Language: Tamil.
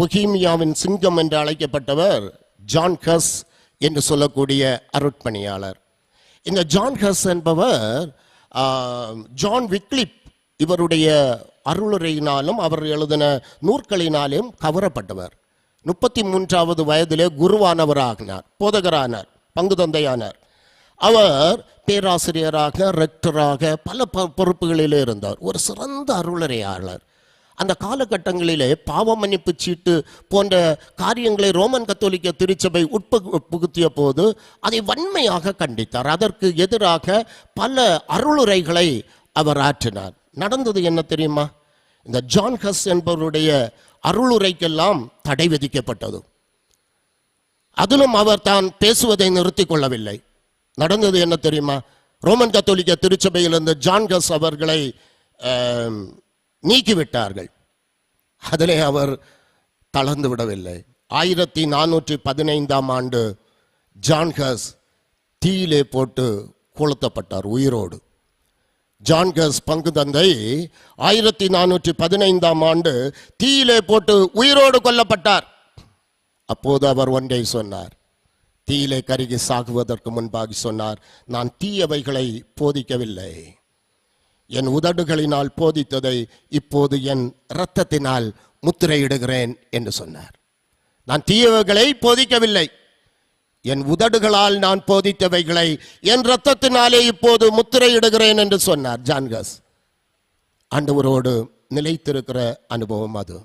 புகீமியாவின் சிங்கம் என்று அழைக்கப்பட்டவர் ஜான் ஹஸ் என்று சொல்லக்கூடிய அருட்பணியாளர். இந்த ஜான் ஹஸ் என்பவர் ஜான் விக்லிப் இவருடைய அருளுரையினாலும் அவர் எழுதின நூற்களினாலும் கவரப்பட்டவர். முப்பத்தி மூன்றாவது வயதிலே குருவானவராகினார் போதகரானார் பங்கு தந்தையானார். அவர் பேராசிரியராக ரெக்டராக பல பொறுப்புகளிலே இருந்தார். ஒரு சிறந்த அருளறையாளர். அந்த காலகட்டங்களிலே பாவ மன்னிப்பு சீட்டு போன்ற காரியங்களை ரோமன் கத்தோலிக்க திருச்சபை உட்புகுத்திய போது அதை வன்மையாக கண்டித்தார். அதற்கு எதிராக பல அருளுரைகளை அவர் ஆற்றினார். நடந்தது என்ன தெரியுமா? இந்த ஜான் ஹஸ் என்பவருடைய அருளுரைக்கெல்லாம் தடை விதிக்கப்பட்டது. அதிலும் அவர் தான் பேசுவதை நிறுத்தி கொள்ளவில்லை. நடந்தது என்ன தெரியுமா? ரோமன் கத்தோலிக்க திருச்சபையிலிருந்து ஜான் கஸ் அவர்களை நீக்கிவிட்டார்கள். அதிலே அவர் தளர்ந்து விடவில்லை. ஆயிரத்தி நானூற்றி பதினைந்தாம் ஆண்டு ஜான்கஸ் தீயிலே போட்டு கொளுத்தப்பட்டார் உயிரோடு. ஜான்கஸ் பங்கு தந்தை ஆயிரத்தி நானூற்றி பதினைந்தாம் ஆண்டு தீயிலே போட்டு உயிரோடு கொல்லப்பட்டார். அப்போது அவர் ஒன்றை சொன்னார். தீயிலே கருகி சாகுவதற்கு முன்பாக சொன்னார் நான் தீயவைகளை போதிக்கவில்லை. என் உதடுகளினால் போதித்ததை இப்போது என் இரத்தத்தினால் முத்திரையிடுகிறேன் என்று சொன்னார். நான் தீயவைகளை போதிக்கவில்லை. என் உதடுகளால் நான் போதித்தவைகளை என் இரத்தத்தினாலே இப்போது முத்திரையிடுகிறேன் என்று சொன்னார் ஜான்கஸ். ஆண்டவரோடு நிலைத்திருக்கிற அனுபவம் அது.